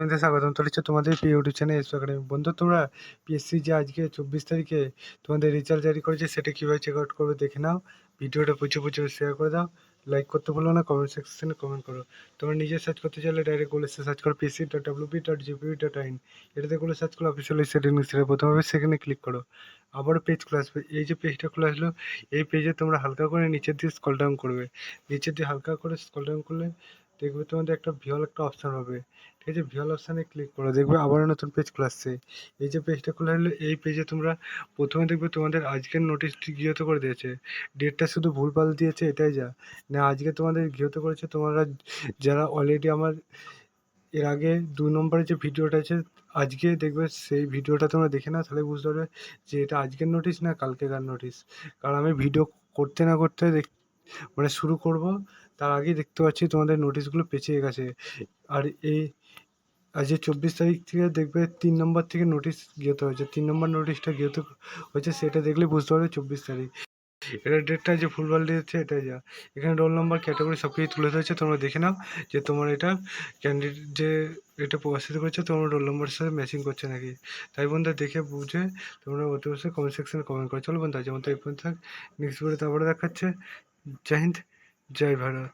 আপনাদের স্বাগতম। চলেছে তোমাদের প্রিয় ইউটিউব চ্যানেল এসপি একাডেমি বন্ধু, তোমরা পিএসসি যে আজকে চব্বিশ তারিখে তোমাদের রেজাল্ট জারি করেছে, সেটা কীভাবে চেক আউট করবে দেখে নাও। ভিডিওটা প্রচুর প্রচুর শেয়ার করে দাও। লাইক করতে ভুলো না কমেন্ট সেকশনে কমেন্ট করো। তোমরা নিজে সার্চ করতে চাইলে ডাইরেক্টগুলো সার্চ করো PC dot W P dot G P dot in এটাতে গুলো সার্চ করো অফিসিয়াল সেটিং সেটা প্রথমে হবে। সেখানে ক্লিক করো। আবারও পেজ খুলে আসবে। এই যে পেজটা খুলে আসলো, এই পেজে তোমরা হালকা করে নিচের দিয়ে স্কল ডাউন করবে। নিচের দিয়ে হালকা করে স্কল ডাউন করলে দেখবে তোমাদের একটা ভিওল একটা অপশান হবে। ঠিক আছে? ভিওল অপশানে ক্লিক করো, দেখবে আবারও নতুন পেজ খুলে আসছে এই যে পেজটা খুলে আসলে এই পেজে তোমরা প্রথমে দেখবে তোমাদের আজকের নোটিশটি গৃহীত করে দিয়েছে। ডেটটা শুধু ভুলভাল দিয়েছে, এটাই যা। না, আজকে তোমাদের গৃহীত করেছে তোমরা যারা অলরেডি আমার, এর আগে দু নম্বরে যে ভিডিওটা আছে, আজকে দেখবে সেই ভিডিওটা তোমরা দেখে নাও, তাহলে বুঝতে পারবে যে এটা আজকের নোটিশ না কালকেকার নোটিশ কারণ আমি ভিডিও করতে না করতে দেখ মানে শুরু করব। তার আগেই দেখতে পাচ্ছি তোমাদের নোটিশগুলো পেঁচিয়ে গেছে। আর এই আজ যে চব্বিশ তারিখ থেকে দেখবে তিন নম্বর থেকে নোটিশ গৃহীত হয়েছে। তিন নম্বর নোটিশটা গৃহীত হয়েছে, সেটা দেখলে বুঝতে পারবে চব্বিশ তারিখ। এটা ডেটটা যে ভুলভাল দিয়েছে এটাই যা। এখানে রোল নাম্বার ক্যাটাগরি সব কিছু তুলে ধরেছে, তোমরা দেখে নাও যে তোমার এটা ক্যান্ডিডেট যে এটা প্রকাশিত করেছে, তোমার রোল নাম্বারের সাথে ম্যাচিং করছে নাকি। তাই বন্ধু দেখে বুঝে তোমরা অতি অবশ্যই কমেন্ট সেকশনে কমেন্ট করো। চলো বন্ধু যেমন তো এই পর্যন্ত নেক্সট ভিডিও তারপরে দেখাচ্ছে। জয় হিন্দ, জয় ভারত।